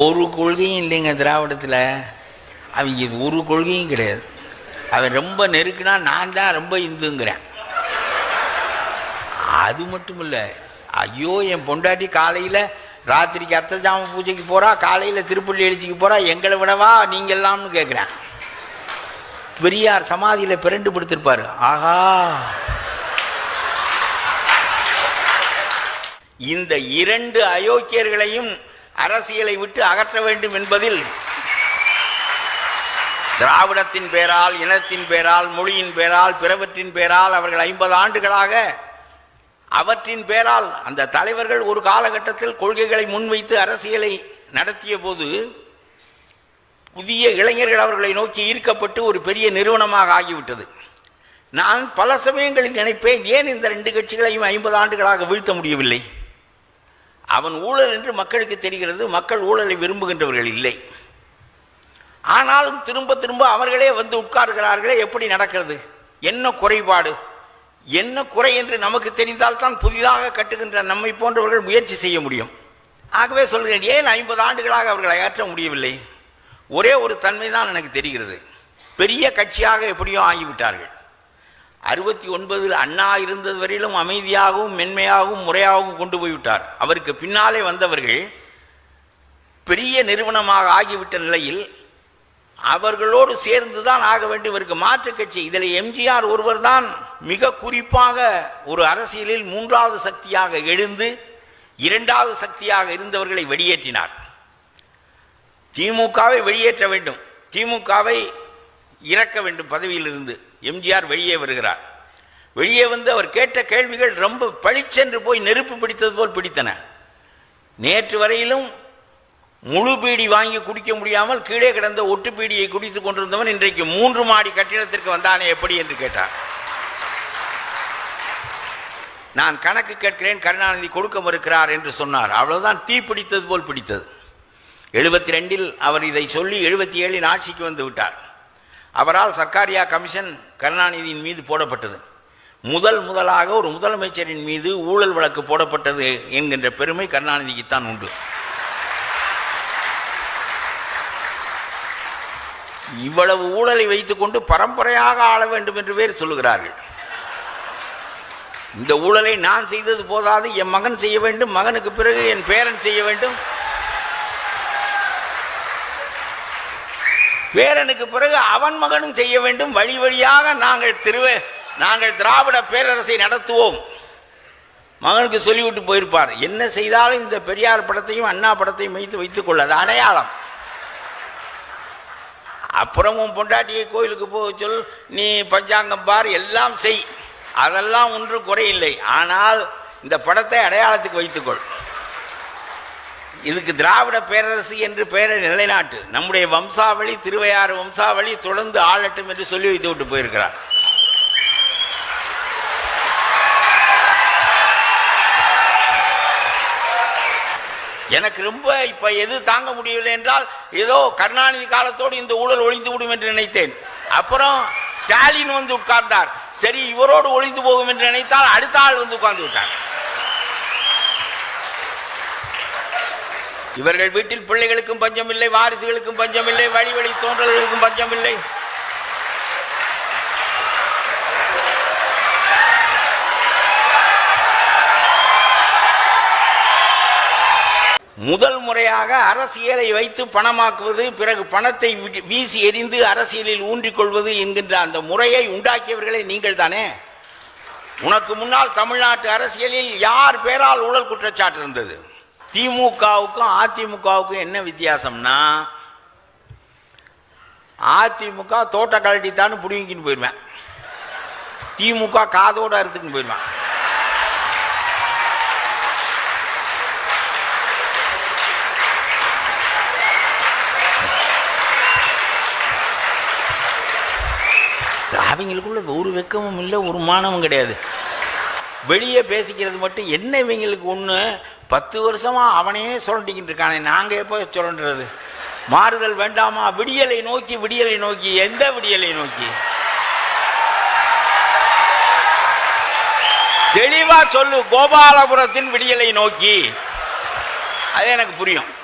ஒரு கொள்கையும் இல்லைங்க திராவிடத்தில். அவங்க ஒரு கொள்கையும் கிடையாது. அவன் ரொம்ப நெருக்குனா நான் தான் ரொம்ப இந்துங்கிறேன். அது மட்டும் இல்லை ஐயோ என் பொண்டாட்டி காலையில் ராத்திரிக்கு அர்த்தஜாம பூஜைக்கு போகிறா காலையில் திருப்பள்ளி எழுச்சிக்கு போகிறா எங்களை விடவா நீங்கள் எல்லாம்னு கேட்குறேன் பெரியார் சமாதியில் பிறண்டு படுத்திருப்பாரு. ஆஹா! இந்த இரண்டு அயோக்கியர்களையும் அரசியலை விட்டு அகற்ற வேண்டும் என்பதில் திராவிடத்தின் பேரால் இனத்தின் பேரால் மொழியின் பேரால் பிறவற்றின் பேரால் அவர்கள் ஐம்பது ஆண்டுகளாக அவற்றின் பேரால் அந்த தலைவர்கள் ஒரு காலகட்டத்தில் கொள்கைகளை முன்வைத்து அரசியலை நடத்திய போது புதிய இளைஞர்கள் அவர்களை நோக்கி ஈர்க்கப்பட்டு ஒரு பெரிய நிறுவனமாக ஆகிவிட்டது. நான் பல சமயங்களில் நினைப்பேன் ஏன் இந்த ரெண்டு கட்சிகளையும் ஐம்பது ஆண்டுகளாக வீழ்த்த முடியவில்லை? அவன் ஊழல் என்று மக்களுக்கு தெரிகிறது மக்கள் ஊழலை விரும்புகின்றவர்கள் இல்லை. ஆனாலும் திரும்ப திரும்ப அவர்களே வந்து உட்கார்கிறார்களே எப்படி நடக்கிறது? என்ன குறைபாடு? என்ன குறை என்று நமக்கு தெரிந்தால் தான் புதிதாக கட்டுகின்ற நம்மை போன்றவர்கள் முயற்சி செய்ய முடியும். ஆகவே சொல்கிறேன் ஏன் ஐம்பது ஆண்டுகளாக அவர்களை அகற்ற முடியவில்லை? ஒரே ஒரு தன்மை தான் எனக்கு தெரிகிறது. பெரிய கட்சியாக எப்படியோ ஆகிவிட்டார்கள். அறுபத்தி ஒன்பதில் அண்ணா இருந்தது வரையிலும் அமைதியாகவும் மென்மையாகவும் முறையாகவும் கொண்டு போய்விட்டார். அவருக்கு பின்னாலே வந்தவர்கள் பெரிய நிறுவனமாக ஆகிவிட்ட நிலையில் அவர்களோடு சேர்ந்து தான் ஆக வேண்டும். இவருக்கு மாற்றுக் கட்சி. இதில் எம்ஜிஆர் ஒருவர் தான் மிக குறிப்பாக ஒரு அரசியலில் மூன்றாவது சக்தியாக எழுந்து இரண்டாவது சக்தியாக இருந்தவர்களை வெளியேற்றினார். திமுகவை வெளியேற்ற வேண்டும். திமுகவை இறக்க வேண்டும் பதவியிலிருந்து. எம்ஜிஆர் வெளியே வருகிறார். வெளியே வந்து அவர் கேட்ட கேள்விகள் ரொம்ப பளிச்சென்று போய் நெருப்பு பிடித்தது போல் பிடித்தன. நேற்று வரையிலும் முழு பீடி வாங்கி குடிக்க முடியாமல் கீழே கிடந்த ஒட்டு பீடியை குடித்துக் கொண்டிருந்தவன் இன்றைக்கு மூன்று மாடி கட்டிடத்திற்கு வந்தானே எப்படி என்று கேட்டார். நான் கணக்கு கேட்கிறேன் கருணாநிதி கொடுக்க மறுக்கிறார் என்று சொன்னார். அவ்வளவுதான் தீ பிடித்தது போல் பிடித்தது. எழுபத்தி ரெண்டில் அவர் இதை சொல்லி எழுபத்தி ஏழில் ஆட்சிக்கு வந்து விட்டார். அவரால் சர்க்காரியா கமிஷன் கருணாநிதியின் மீது போடப்பட்டது. முதல் முதலாக ஒரு முதலமைச்சரின் மீது ஊழல் வழக்கு போடப்பட்டது என்கின்ற பெருமை கருணாநிதிக்குத்தான் உண்டு. இவ்வளவு ஊழலை வைத்துக்கொண்டு பரம்பரையாக ஆள வேண்டும் என்று பேர் சொல்லுகிறார்கள். இந்த ஊழலை நான் செய்தது போதாது என் மகன் செய்ய வேண்டும் மகனுக்கு பிறகு என் பேரன் செய்ய வேண்டும் பேரனுக்கு பிறகு அவன் மகனும் செய்ய வேண்டும். வழி வழியாக நாங்கள் திருவ நாங்கள் திராவிட பேரரசை நடத்துவோம். மகனுக்கு சொல்லிவிட்டு போயிருப்பார். என்ன செய்தாலும் இந்த பெரியார் படத்தையும் அண்ணா படத்தையும் வைத்து வைத்துக் கொள்ள அடையாளம். அப்புறமும் பொண்டாட்டியை கோயிலுக்கு போக சொல். நீ பஞ்சாங்கம் பார் எல்லாம் செய். அதெல்லாம் ஒன்றும் குறையில்லை. ஆனால் இந்த படத்தை அடையாளத்துக்கு வைத்துக்கொள் இதுக்கு திராவிட பேரரசு என்று பெயரை நிலைநாட்டு நம்முடைய வம்சாவளி திருவையாறு வம்சாவளி தொடர்ந்து ஆளட்டும் என்று சொல்லி வைத்து விட்டு போயிருக்கிறார். எனக்கு ரொம்ப இப்ப எது தாங்க முடியவில்லை என்றால் ஏதோ கருணாநிதி காலத்தோடு இந்த ஊழல் ஒழிந்து விடும் என்று நினைத்தேன். அப்புறம் ஸ்டாலின் வந்து உட்கார்ந்தார். சரி இவரோடு ஒழிந்து போகும் என்று நினைத்தால் அடுத்த ஆள் வந்து உட்கார்ந்து விட்டார். இவர்கள் வீட்டில் பிள்ளைகளுக்கும் பஞ்சமில்லை வாரிசுகளுக்கும் பஞ்சமில்லை வழி வழி தோன்றல்களுக்கும் பஞ்சமில்லை. முதல் முறையாக அரசியலை வைத்து பணமாக்குவது பிறகு பணத்தை வீசி எறிந்து அரசியலில் ஊன்றிக் கொள்வது என்கின்ற அந்த முறையை உண்டாக்கியவர்களே நீங்கள் தானே? உனக்கு முன்னால் தமிழ்நாட்டு அரசியலில் யார் பேரால் ஊழல் குற்றச்சாட்டு இருந்தது? திமுகவுக்கும் அதிமுகவுக்கும் என்ன வித்தியாசம்னா அதிமுக தோட்ட கழட்டித்தான்னு பிடிங்கின்னு போயிடுவேன் திமுக காதோட அறுத்துக்குன்னு போயிடுவேன் அவங்களுக்குள்ள ஒரு வெக்கமும் இல்லை ஒரு மானமும் கிடையாது. வெளியே பேசிக்கிறது மட்டும் என்ன இவங்களுக்கு ஒன்று பத்து வருஷமா அவனையே சுரண்டிக்கிட்டு இருக்கானே நாங்க எப்போ சுரண்டுறது? மாறுதல் வேண்டாமா? விடியலை நோக்கி விடியலை நோக்கி எந்த விடியலை நோக்கி? தெளிவா சொல்லு கோபாலபுரத்தின் விடியலை நோக்கி. அது எனக்கு புரியும்.